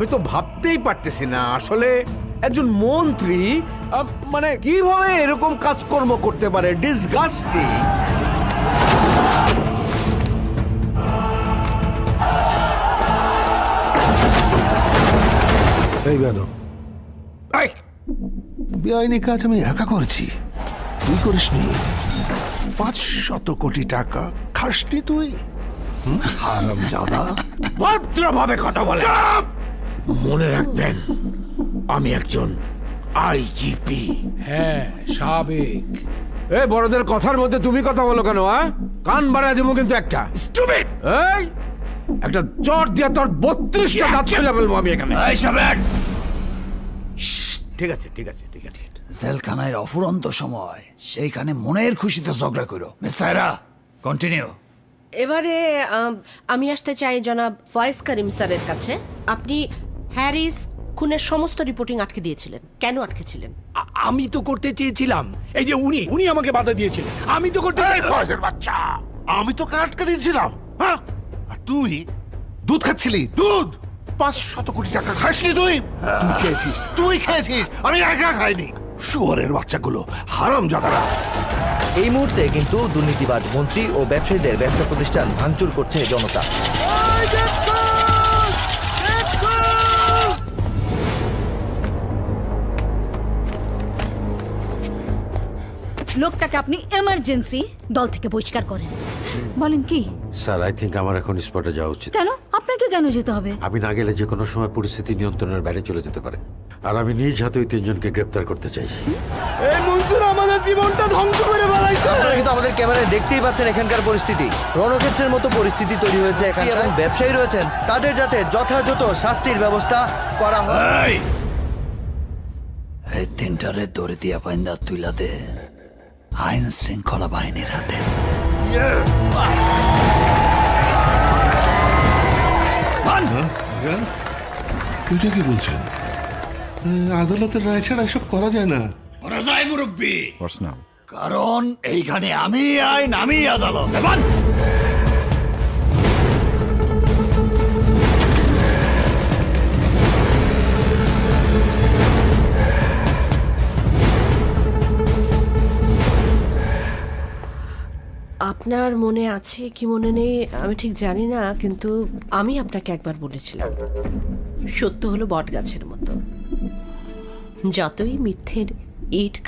আমি তো ভাবতেই পারতেছি না আসলে একজন মন্ত্রী আহ, মানে কীভাবে এরকম কাজকর্ম করতে পারে? ডিসগাস্টিং এই বেদ বেআইনি কাজ আমি একা করেছি। তুই করিসনি পাঁচ শত কোটি টাকা খাসনি তুই। হারাম জাদা ভদ্রভাবে কথা বলে। মনে রাখবেন আমি একজন আইজিপি হ্যাঁ সাবেক। এই বড়দের কথার মধ্যে তুমি কথা বলো কেন হ্যাঁ? কান বাড়ায় দেবো কিন্তু একটা। স্টুপিড এই একটা চট দিয়ে তোর বত্রিশটা দাঁত ফেলে ফেলব আমি এখানে। ঠিক আছে ঠিক আছে ঠিক আছে জেলখানায় অফুরন্ত সময় সেইখানে মনের খুশিতে ঝগড়া করো মিস সাইরা কন্টিনিউ এবারে আমি আসতে চাই জনাব ফয়েজ করিম স্যারের কাছে আপনি হ্যারিস খুনের সমস্ত রিপোর্টিং আটকে দিয়েছিলেন। কেন আটকেছিলেন আ- আমি তো করতে চেয়েছিলাম। এই যে উনি উনি আমাকে বাধা দিয়েছিলেন আমি তো করতে ফয়েজের বাচ্চা! আমি তোকে আটকে দিয়েছিলাম হ্যাঁ? আর তুই দুধ খাচ্ছিলি দুধ! পাঁচ শত কোটি টাকা খাসনি তুই? তুই খেয়েছিস। তুই খেয়েছিস আমি একা খাইনি। শুয়ারের বাচ্চাগুলো হারাম জাদারা। এই মুহূর্তে কিন্তু দুর্নীতিবাজ মন্ত্রী ও ব্যবসায়ীদের ব্যবসা প্রতিষ্ঠান ভাঙচুর করছে জনতা। লোকটাকে আপনি এমার্জেন্সি দল থেকে বহিষ্কার করেন। বলেন কি? স্যার আই থিঙ্ক আমার এখন স্পটে যাওয়া উচিত। কেন? আপনাকে কেন যেতে হবে? আমি না গেলে যে কোনো সময় পরিস্থিতি নিয়ন্ত্রণের বাইরে চলে যেতে পারে। আর আমি নিজ হাতে ওই তিনজনকে গ্রেপ্তার করতে চাই। এই মনসুর আমাদের জীবনটা ধ্বংস করে ফেলাইছে। আপনারা কিন্তু আমাদের ক্যামেরায় দেখতেই পাচ্ছেন এখানকার পরিস্থিতি। রণক্ষেত্রের মতো পরিস্থিতি তৈরি হয়েছে এখানে এবং ব্যবসায়ী রয়েছেন। তাদের যাতে যথাযথ শাস্তির ব্যবস্থা করা হয়। এই তিনটারে দড়ি দিয়া পাইন্দা তুইলা দে। আইন শৃঙ্খলা বাহিনীর হাতে। এটা কি বলছেন? আদালতের রায় ছাড়া এসব করা যায় না। করা যায় মুরব্বী। কারণ এইখানে আমি আইন আমি আদালত। আপনার মনে আছে কি মনে নেই? আমি ঠিক জানি না, কিন্তু আমি আপনাকে একবার বলেছিলাম। সত্য হলো বট গাছের মতো। যতই মিথ্যের ইট